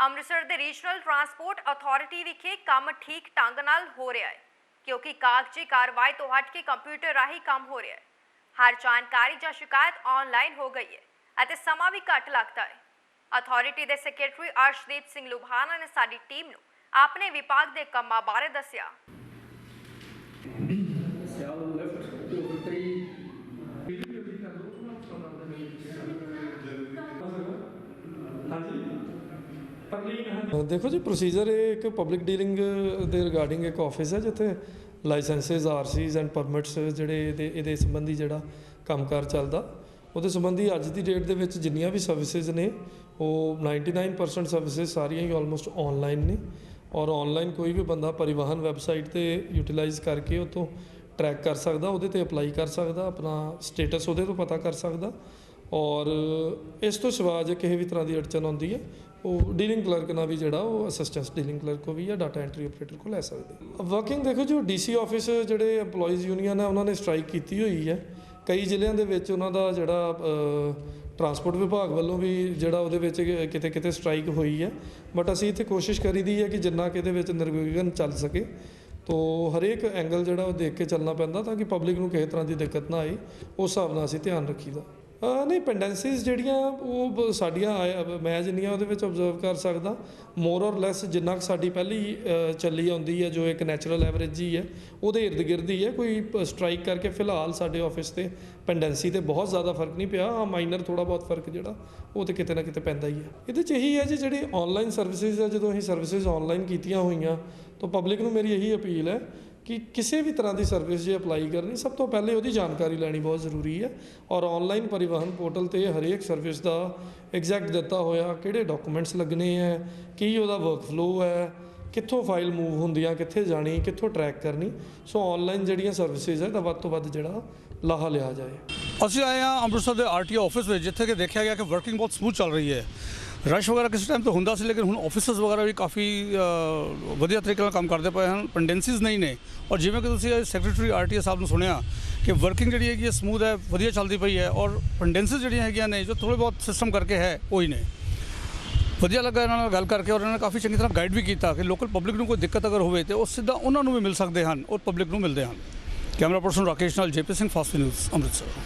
ਅੰਮ੍ਰਿਤਸਰ ਦੇ regional transport authority ਵਿਖੇ ਕੰਮ ਠੀਕ ਢੰਗ ਨਾਲ ਹੋ ਰਿਹਾ ਹੈ, ਕਿਉਂਕਿ ਕਾਗਜ਼ੀ ਕਾਰਵਾਈ ਤੋਂ ਹਟ ਕੇ ਕੰਪਿਊਟਰ ਰਾਹੀਂ ਕੰਮ ਹੋ ਰਿਹਾ ਹੈ। ਹਰ ਜਾਣਕਾਰੀ ਜਾਂ ਸ਼ਿਕਾਇਤ ਆਨਲਾਈਨ ਹੋ ਗਈ ਹੈ ਅਤੇ ਸਮਾਂ ਵੀ ਘੱਟ ਲੱਗਦਾ ਹੈ। ਅਥਾਰਟੀ ਦੇ ਸੈਕਟਰੀ ਅਰਸ਼ਦੀਪ ਸਿੰਘ ਲੁਬਾਨਾ ਨੇ ਸਾਡੀ ਟੀਮ ਨੂੰ ਆਪਣੇ ਵਿਭਾਗ ਦੇ ਕੰਮਾਂ ਬਾਰੇ ਦੱਸਿਆ। ਦੇਖੋ ਜੀ ਪ੍ਰੋਸੀਜਰ ਇਹ ਇੱਕ ਪਬਲਿਕ ਡੀਲਿੰਗ ਦੇ ਰਿਗਾਰਡਿੰਗ ਇੱਕ ਆਫਿਸ ਹੈ ਜਿੱਥੇ ਲਾਇਸੈਂਸਸ ਆਰਸੀਜ਼ ਐਂਡ ਪਰਮਿਟਸ ਜਿਹੜੇ ਇਹਦੇ ਇਹਦੇ ਸੰਬੰਧੀ ਜਿਹੜਾ ਕੰਮਕਾਰ ਚੱਲਦਾ। ਉਹਦੇ ਸੰਬੰਧੀ ਅੱਜ ਦੀ ਡੇਟ ਦੇ ਵਿੱਚ ਜਿੰਨੀਆਂ ਵੀ ਸਰਵਿਸਿਜ਼ ਨੇ, ਉਹ 99% ਸਰਵਿਸਿਜ਼ ਸਾਰੀਆਂ ਹੀ ਆਲਮੋਸਟ ਆਨਲਾਈਨ ਨੇ। ਔਰ ਆਨਲਾਈਨ ਕੋਈ ਵੀ ਬੰਦਾ ਪਰਿਵਾਹਨ ਵੈਬਸਾਈਟ ਤੇ ਯੂਟਿਲਾਈਜ਼ ਕਰਕੇ ਉਹ ਤੋਂ ਟਰੈਕ ਕਰ ਸਕਦਾ, ਉਹਦੇ ਤੇ ਅਪਲਾਈ ਕਰ ਸਕਦਾ, ਆਪਣਾ ਸਟੇਟਸ ਉਹਦੇ ਤੋਂ ਪਤਾ ਕਰ ਸਕਦਾ। ਔਰ ਇਸ ਤੋਂ ਸਿਵਾ ਜੇ ਕਿਸੇ ਵੀ ਤਰ੍ਹਾਂ ਦੀ ਅੜਚਨ ਆਉਂਦੀ ਹੈ, ਉਹ ਡੀਲਿੰਗ ਕਲਰਕ ਨਾਲ ਵੀ ਜਿਹੜਾ ਉਹ ਅਸਿਸਟੈਂਟ ਡੀਲਿੰਗ ਕਲਰਕ ਕੋ ਵੀ ਜਾਂ ਡਾਟਾ ਐਂਟਰੀ ਆਪਰੇਟਰ ਕੋ ਲੈ ਸਕਦੇ ਵਰਕਿੰਗ ਦੇਖੋ ਜੋ ਡੀਸੀ ਆਫਿਸ ਜਿਹੜੇ EMPLOYEES ਯੂਨੀਅਨ ਹੈ, ਉਹਨਾਂ ਨੇ ਸਟ੍ਰਾਈਕ ਕੀਤੀ ਹੋਈ ਹੈ। ਕਈ ਜ਼ਿਲ੍ਹਿਆਂ ਦੇ ਵਿੱਚ ਉਹਨਾਂ ਦਾ ਜਿਹੜਾ ਟਰਾਂਸਪੋਰਟ ਵਿਭਾਗ ਵੱਲੋਂ ਵੀ ਜਿਹੜਾ ਉਹਦੇ ਵਿੱਚ ਕਿਤੇ ਕਿਤੇ ਸਟ੍ਰਾਈਕ ਹੋਈ ਹੈ। ਬਟ ਅਸੀਂ ਇੱਥੇ ਕੋਸ਼ਿਸ਼ ਕਰੀਦੀ ਹੈ ਕਿ ਜਿੰਨਾ ਕਿ ਇਹਦੇ ਵਿੱਚ ਨਿਰਵਿਘਨ ਚੱਲ ਸਕੇ। ਤੋ ਹਰੇਕ ਐਂਗਲ ਜਿਹੜਾ ਉਹ ਦੇਖ ਕੇ ਚੱਲਣਾ ਪੈਂਦਾ ਤਾਂ ਕਿ ਪਬਲਿਕ ਨੂੰ ਕਿਸੇ ਤਰ੍ਹਾਂ ਦੀ ਦਿੱਕਤ ਨਾ ਆਏ ਉਸ ਹਿਸਾਬ ਨਾਲ ਅਸੀਂ ਧਿਆਨ ਰੱਖੀਦਾ। ਨਹੀਂ ਪੈਂਡੈਂਸੀਜ਼ ਜਿਹੜੀਆਂ ਉਹ ਸਾਡੀਆਂ ਆਏ- ਮੈਂ ਜਿੰਨੀਆਂ ਉਹਦੇ ਵਿੱਚ ਆਬਜ਼ਰਵ ਕਰ ਸਕਦਾ ਮੋਰ ਔਰ ਲੈਸ ਜਿੰਨਾ ਕੁ ਸਾਡੀ ਪਹਿਲੀ ਚੱਲੀ ਆਉਂਦੀ ਹੈ, ਜੋ ਇੱਕ ਨੈਚੁਰਲ ਐਵਰੇਜ ਹੀ ਹੈ, ਉਹਦੇ ਇਰਦ ਗਿਰਦ ਹੀ ਹੈ, ਕੋਈ ਸਟ੍ਰਾਈਕ ਕਰਕੇ ਫਿਲਹਾਲ ਸਾਡੇ ਆਫਿਸ ਤੇ ਪੈਂਡੈਂਸੀ ਤੇ ਬਹੁਤ ਜ਼ਿਆਦਾ ਫ਼ਰਕ ਨਹੀਂ ਪਿਆ, ਹਾਂ ਮਾਈਨਰ ਥੋੜਾ ਬਹੁਤ ਫ਼ਰਕ ਜਿਹੜਾ, ਉਹ ਤੇ ਕਿਤੇ ਨਾ ਕਿਤੇ ਪੈਂਦਾ ਹੀ ਹੈ। ਇਹਦੇ 'ਚ ਇਹੀ ਹੈ ਜੀ, ਜਿਹੜੀ ਆਨਲਾਈਨ ਸਰਵਿਸਿਜ਼ ਹੈ, ਜਦੋਂ ਅਸੀਂ ਸਰਵਿਸਿਜ਼ ਆਨਲਾਈਨ ਕੀਤੀਆਂ ਹੋਈਆਂ, ਤਾਂ ਪਬਲਿਕ ਨੂੰ ਮੇਰੀ ਇਹੀ ਅਪੀਲ ਹੈ ਕਿ ਕਿਸੇ ਵੀ ਤਰ੍ਹਾਂ ਦੀ ਸਰਵਿਸ ਜੇ ਅਪਲਾਈ ਕਰਨੀ, ਸਭ ਤੋਂ ਪਹਿਲੇ ਉਹਦੀ ਜਾਣਕਾਰੀ ਲੈਣੀ ਬਹੁਤ ਜ਼ਰੂਰੀ ਹੈ ਔਰ ਆਨਲਾਈਨ ਪਰਿਵਾਹਨ ਪੋਰਟਲ ਤੇ ਹਰੇਕ ਸਰਵਿਸ ਦਾ ਐਗਜ਼ੈਕਟ ਦਿੱਤਾ ਹੋਇਆ ਕਿਹੜੇ ਡਾਕੂਮੈਂਟਸ ਲੱਗਣੇ ਹੈ, ਕੀ ਉਹਦਾ ਵਰਕ ਫਲੋ ਹੈ, ਕਿੱਥੋਂ ਫਾਈਲ ਮੂਵ ਹੁੰਦੀ ਹੁੰਦੀਆਂ ਕਿੱਥੇ ਜਾਣੀ, ਕਿੱਥੋਂ ਟਰੈਕ ਕਰਨੀ ਸੋ ਆਨਲਾਈਨ ਜਿਹੜੀਆਂ ਸਰਵਿਸਿਜ਼ ਹੈ ਤਾਂ ਵੱਧ ਤੋਂ ਵੱਧ ਜਿਹੜਾ ਲਾਹਾ ਲਿਆ ਜਾਏ। ਅਸੀਂ ਆਏ ਹਾਂ ਅੰਮ੍ਰਿਤਸਰ ਦੇ ਆਰਟੀਓ ਆਫਿਸ ਵਿੱਚ, ਜਿੱਥੇ ਕਿ ਦੇਖਿਆ ਗਿਆ ਕਿ ਵਰਕਿੰਗ ਬਹੁਤ ਸਮੂਥ ਚੱਲ ਰਹੀ ਹੈ। ਰਸ਼ ਵਗੈਰਾ ਕਿਸੇ ਟਾਈਮ ਤੋਂ ਹੁੰਦਾ ਸੀ, ਲੇਕਿਨ ਹੁਣ ਆਫਿਸਸ ਵਗੈਰਾ ਵੀ ਕਾਫੀ ਵਧੀਆ ਤਰੀਕੇ ਨਾਲ ਕੰਮ ਕਰਦੇ ਪਏ ਹਨ ਪੈਂਡੈਂਸੀਜ਼ ਨਹੀਂ ਨੇ। ਔਰ ਜਿਵੇਂ ਕਿ ਤੁਸੀਂ ਸੈਕਟਰੀ ਆਰਟੀਓ ਸਾਹਿਬ ਨੂੰ ਸੁਣਿਆ ਕਿ ਵਰਕਿੰਗ ਜਿਹੜੀ ਹੈਗੀ ਹੈ ਸਮੂਥ ਹੈ, ਵਧੀਆ ਚੱਲਦੀ ਪਈ ਹੈ, ਔਰ ਪੈਂਡੈਂਸੀਜ਼ ਜਿਹੜੀਆਂ ਹੈਗੀਆਂ ਨੇ, ਜੋ ਥੋੜੇ ਬਹੁਤ ਸਿਸਟਮ ਕਰਕੇ ਹੈ, ਉਹ ਹੀ ਨੇ। ਵਧੀਆ ਲੱਗਾ ਇਹਨਾਂ ਨਾਲ ਗੱਲ ਕਰਕੇ, ਔਰ ਇਹਨਾਂ ਨੇ ਕਾਫੀ ਚੰਗੀ ਤਰ੍ਹਾਂ ਗਾਈਡ ਵੀ ਕੀਤਾ ਕਿ ਲੋਕਲ ਪਬਲਿਕ ਨੂੰ ਕੋਈ ਦਿੱਕਤ ਅਗਰ ਹੋਵੇ ਤੇ ਉਹ ਸਿੱਧਾ ਉਹਨਾਂ ਨੂੰ ਵੀ ਮਿਲ ਸਕਦੇ ਹਨ, ਔਰ ਪਬਲਿਕ ਨੂੰ ਮਿਲਦੇ ਹਨ। ਕੈਮਰਾ ਪਰਸਨ ਰਾਕੇਸ਼ ਨਾਲ JP Singh, fast news, Amritsar.